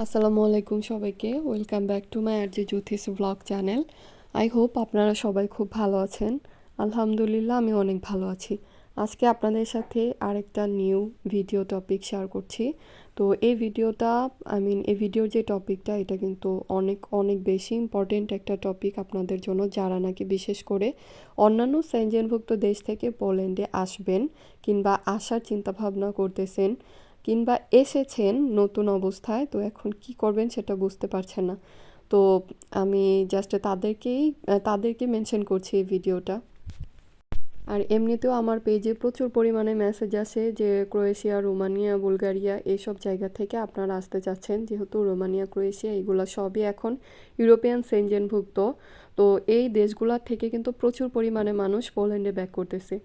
আসসালামু আলাইকুম সবাইকে। ওয়েলকাম ব্যাক টু মাই আর যে জ্যোতিষ ব্লগ চ্যানেল আই হোপ আপনারা সবাই খুব ভালো আছেন। আলহামদুলিল্লাহ, আমি অনেক ভালো আছি। আজকে আপনাদের সাথে আরেকটা নিউ ভিডিও টপিক শেয়ার করছি। তো এই ভিডিওটা আই মিন এই ভিডিওর যে টপিকটা এটা কিন্তু অনেক অনেক বেশি ইম্পর্টেন্ট একটা টপিক আপনাদের জন্য, যারা নাকি বিশেষ করে অন্যান্য সেঞ্জেনভুক্ত দেশ থেকে পোল্যান্ডে আসবেন কিংবা আসার চিন্তাভাবনা করতেছেন। কিংবা এসেছেন নতুন অবস্থায়, তো এখন কি করবেন সেটা বুঝতে পারছেন না। তো আমি জাস্ট তাদেরকেই, তাদেরকে মেনশন করছি এই ভিডিওটা। আর এমনিতেও আমার পেজে প্রচুর পরিমাণে মেসেজ আসে যে ক্রোয়েশিয়া, রোমানিয়া, বুলগারিয়া এইসব জায়গা থেকে আপনারা আসতে চাচ্ছেন। যেহেতু রোমানিয়া, ক্রোয়েশিয়া এগুলো সবই এখন ইউরোপিয়ান সেনজেনভুক্ত তো এই দেশগুলোর থেকে কিন্তু প্রচুর পরিমাণে মানুষ পোল্যান্ডে ব্যাক করতেছে।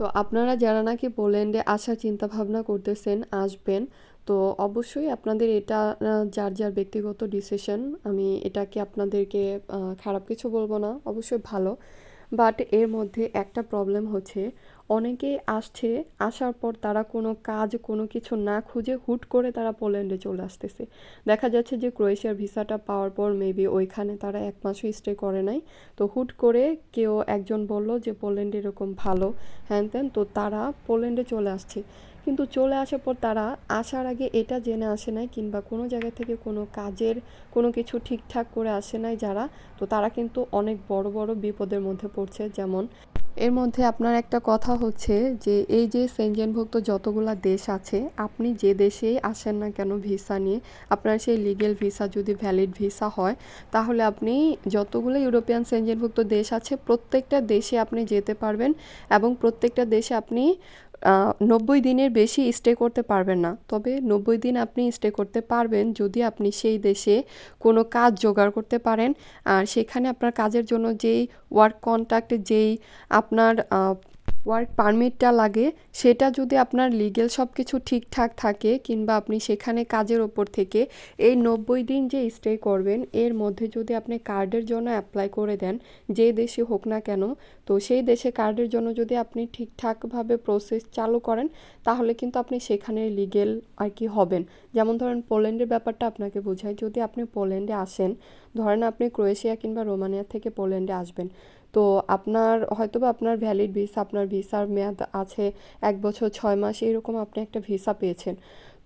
তো আপনারা যারা নাকি পোল্যান্ডে আসার চিন্তা ভাবনা করতেছেন, আসবেন। তো অবশ্যই আপনাদের এটা যার যার ব্যক্তিগত ডিসিশন আমি এটাকে আপনাদেরকে খারাপ কিছু বলব না, অবশ্যই ভালো। বাট এর মধ্যে একটা প্রবলেম হচ্ছে অনেকেই আসছে, আসার পর তারা কোনো কাজ, কোনো কিছু না খুঁজে হুট করে তারা পোল্যান্ডে চলে আসতেছে। দেখা যাচ্ছে যে ক্রোয়েশিয়ার ভিসাটা পাওয়ার পর মেবি ওইখানে তারা এক মাসও স্টে করে নাই। তো হুট করে কেউ একজন বলল যে পোল্যান্ড এরকম ভালো, হ্যান ত্যান, তো তারা পোল্যান্ডে চলে আসছে। কিন্তু চলে আসার পর তারা আসার আগে এটা জেনে আসে নাই কিংবা কোনো জায়গা থেকে কোনো কাজের কোনো কিছু ঠিকঠাক করে আসে নাই যারা। তো তারা কিন্তু অনেক বড় বড় বিপদের মধ্যে পড়ছে, যেমন এর মধ্যে আপনার একটা কথা হচ্ছে যে, এই যে সেনজেনভুক্ত যতগুলা দেশ আছে, আপনি যে দেশেই আসেন না কেন ভিসা নিয়ে, আপনার সেই লিগেল ভিসা যদি ভ্যালিড ভিসা হয়, তাহলে আপনি যতগুলো ইউরোপিয়ান সেনজেনভুক্ত দেশ আছে, প্রত্যেকটা দেশে আপনি যেতে পারবেন এবং প্রত্যেকটা দেশে আপনি নব্বই দিনের বেশি স্টে করতে পারবেন না। তবে নব্বই দিন আপনি স্টে করতে পারবেন যদি আপনি সেই দেশে কোনো কাজ জোগাড় করতে পারেন। আর সেখানে আপনার কাজের জন্য যেই ওয়ার্ক কন্ট্রাক্ট যেই আপনার ওয়ার্ক পারমিটটা লাগে, সেটা যদি আপনার লিগেল সব কিছু ঠিকঠাক থাকে কিংবা আপনি সেখানে কাজের ওপর থেকে এই নব্বই দিন যে স্টে করবেন, এর মধ্যে যদি আপনি কার্ডের জন্য অ্যাপ্লাই করে দেন, যে দেশে হোক না কেন তো সেই দেশে কার্ডের জন্য যদি আপনি ঠিকঠাকভাবে প্রসেস চালু করেন, তাহলে কিন্তু আপনি সেখানে লিগেল আর কি হবেন। যেমন ধরেন পোল্যান্ডের ব্যাপারটা আপনাকে বোঝায়, যদি আপনি পোল্যান্ডে আসেন, ধরেন আপনি ক্রোয়েশিয়া কিংবা রোমানিয়া থেকে পোল্যান্ডে আসবেন, তো আপনার হয়তো বা আপনার ভ্যালিড ভিসা আপনার ভিসার মেয়াদ আছে এক বছর ছয় মাস, এরকম আপনি একটা ভিসা পেয়েছেন।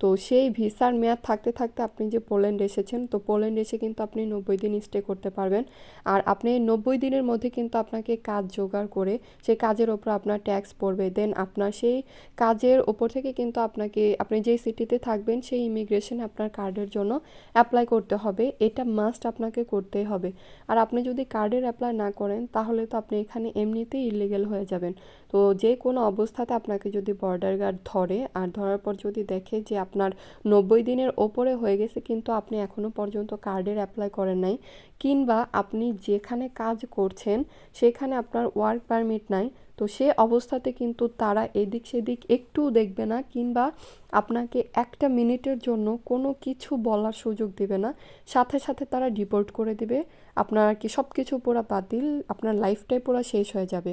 তো সেই ভিসার মেয়াদ থাকতে থাকতে আপনি যে পোল্যান্ড এসেছেন, তো পোল্যান্ড এসে কিন্তু আপনি নব্বই দিন স্টে করতে পারবেন। আর আপনি নব্বই দিনের মধ্যে কিন্তু আপনাকে কাজ জোগাড় করে সেই কাজের ওপর আপনার ট্যাক্স পড়বে। দেন আপনার সেই কাজের ওপর থেকে কিন্তু আপনাকে, আপনি যেই সিটিতে থাকবেন, সেই ইমিগ্রেশন আপনার কার্ডের জন্য অ্যাপ্লাই করতে হবে। এটা মাস্ট আপনাকে করতেই হবে। আর আপনি যদি কার্ডের অ্যাপ্লাই না করেন, তাহলে তো আপনি এখানে এমনিতেই ইলিগেল হয়ে যাবেন। তো যে কোনো অবস্থাতে আপনাকে যদি বর্ডার গার্ড ধরে, আর ধরার পর যদি দেখে যে আপনার নব্বই দিনের ওপরে হয়ে গেছে, কিন্তু আপনি এখনও পর্যন্ত কার্ডের অ্যাপ্লাই করেন নাই। কিংবা আপনি যেখানে কাজ করছেন, সেখানে আপনার ওয়ার্ক পারমিট নাই, তো সে অবস্থাতে কিন্তু তারা এদিক সেদিক একটুও দেখবে না, কিংবা আপনাকে একটা মিনিটের জন্য কোনো কিছু বলার সুযোগ দেবে না। সাথে সাথে তারা ডিপোর্ট করে দেবে। আপনার কি সব কিছু পুরো বাতিল, আপনার লাইফটাই পুরো শেষ হয়ে যাবে।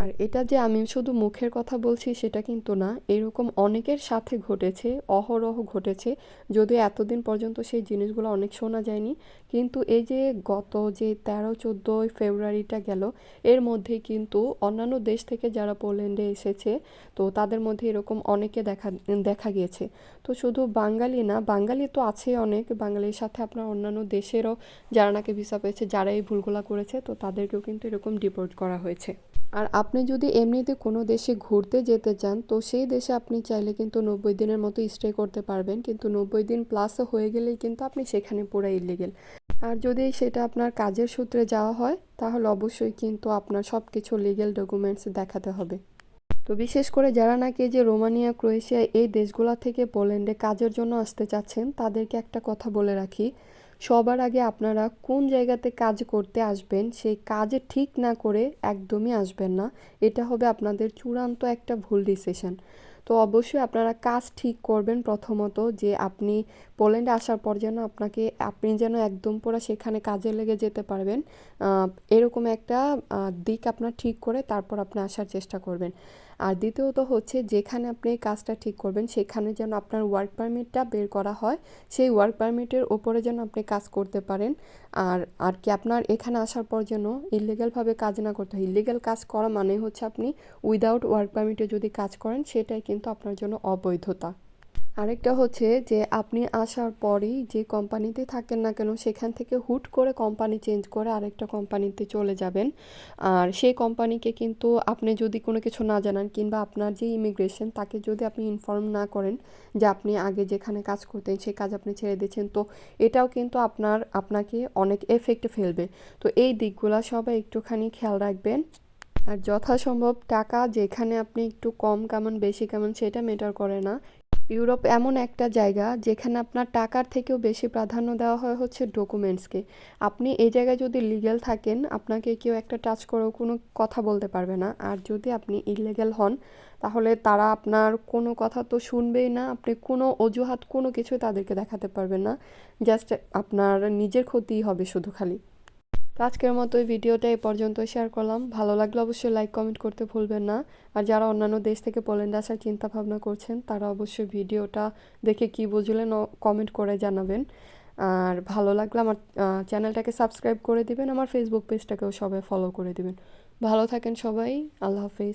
আর এটা যে আমি শুধু মুখের কথা বলছি সেটা কিন্তু না। এরকম অনেকের সাথে ঘটেছে, অহরহ ঘটেছে। যদিও এতদিন পর্যন্ত সেই জিনিসগুলো অনেক শোনা যায়নি। কিন্তু এই যে গত যে তেরো, চোদ্দোই ফেব্রুয়ারিটা গেল, এর মধ্যে কিন্তু অন্যান্য দেশ থেকে যারা পোল্যান্ডে এসেছে, তো তাদের মধ্যে এরকম অনেকে দেখা দেখা গিয়েছে। তো শুধু বাঙালি না, বাঙালি তো আছে অনেক। বাঙালির সাথে আপনার অন্যান্য দেশেরও যারা নাকি ভিসা পেয়েছে, যারা এই ভুলগুলা করেছে, তো তাদেরকেও কিন্তু এরকম ডিপোর্ট করা হয়েছে। আর আপনি যদি এমনিতে কোনো দেশে ঘুরতে যেতে চান, তো সেই দেশে আপনি চাইলে কিন্তু নব্বই দিনের মতো স্টে করতে পারবেন। কিন্তু নব্বই দিন প্লাসও হয়ে গেলেই কিন্তু আপনি সেখানে পুরো ইলিগেল আর যদি সেটা আপনার কাজের সূত্রে যাওয়া হয়, তাহলে অবশ্যই কিন্তু আপনার সব কিছু লিগেল ডকুমেন্টস দেখাতে হবে। তো বিশেষ করে যারা নাকি যে রোমানিয়া, ক্রোয়েশিয়া এই দেশগুলো থেকে পোল্যান্ডে কাজের জন্য আসতে চাচ্ছেন, তাদেরকে একটা কথা বলে রাখি। সবার আগে আপনারা কোন জায়গাতে কাজ করতে আসবেন, সেই কাজে ঠিক না করে একদমই আসবেন না। এটা হবে আপনাদের চূড়ান্ত একটা ভুল ডিসিশন তো অবশ্যই আপনারা কাজ ঠিক করবেন প্রথমত যে আপনি পোল্যান্ডে আসার পর যেন আপনাকে, আপনি যেন একদম পুরো সেখানে কাজে লেগে যেতে পারবেন। এরকম একটা দিক আপনার ঠিক করে তারপর আপনি আসার চেষ্টা করবেন। আর দ্বিতীয়ত হচ্ছে যেখানে আপনি কাজটা ঠিক করবেন, সেখানে যেন আপনার ওয়ার্ক পারমিটটা বের করা হয়। সেই ওয়ার্ক পারমিটের ওপরে যেন আপনি কাজ করতে পারেন। আর আর কি আপনার এখানে আসার পর যেন ইলিগালভাবে কাজ না করতে হয়। ইলিগাল কাজ করা মানে হচ্ছে আপনি উইদাউট ওয়ার্ক পারমিটে যদি কাজ করেন, সেটাই কিন্তু আপনার জন্য অবৈধতা। আরেকটা হচ্ছে যে আপনি আসার পরেই যে কোম্পানিতে থাকেন না কেন, সেখান থেকে হুট করে কোম্পানি চেঞ্জ করে আরেকটা কোম্পানিতে চলে যাবেন। আর সেই কোম্পানিকে কিন্তু আপনি যদি কোনো কিছু না জানান কিংবা আপনার যে ইমিগ্রেশন তাকে যদি আপনি ইনফর্ম না করেন যে আপনি আগে যেখানে কাজ করতেন সেই কাজ আপনি ছেড়ে দিয়েছেন, তো এটাও কিন্তু আপনার, আপনাকে অনেক এফেক্ট ফেলবে। তো এই দিকগুলো সবাই একটুখানি খেয়াল রাখবেন। আর যথাসম্ভব টাকা যেখানে আপনি একটু কম কেমন, বেশি কেমন, সেটা মেটার করে না। ইউরোপ এমন একটা জায়গা যেখানে আপনার টাকার থেকেও বেশি প্রাধান্য দেওয়া হয় হচ্ছে ডকুমেন্টসকে। আপনি এই জায়গায় যদি লিগ্যাল থাকেন, আপনাকে কেউ একটা টাচ করেও কোনো কথা বলতে পারবে না। আর যদি আপনি ইলিগ্যাল হন, তাহলে তারা আপনার কোনো কথা তো শুনবেই না। আপনি কোনো অজুহাত কোনো কিছুই তাদেরকে দেখাতে পারবেন না। জাস্ট আপনার নিজের ক্ষতিই হবে শুধু খালি। তো আজকের মতো এই ভিডিওটা এই পর্যন্ত শেয়ার করলাম। ভালো লাগলে অবশ্যই লাইক কমেন্ট করতে ভুলবেন না। আর যারা অন্যান্য দেশ থেকে পোল্যান্ডে আসার চিন্তা ভাবনা করছেন, তারা অবশ্যই ভিডিওটা দেখে কি বুঝলেন কমেন্ট করে জানাবেন। আর ভালো লাগলে আমার চ্যানেলটাকে সাবস্ক্রাইব করে দিবেন, আমার ফেসবুক পেজটাকেও সবাই ফলো করে দিবেন। ভালো থাকেন সবাই, আল্লাহ হাফিজ।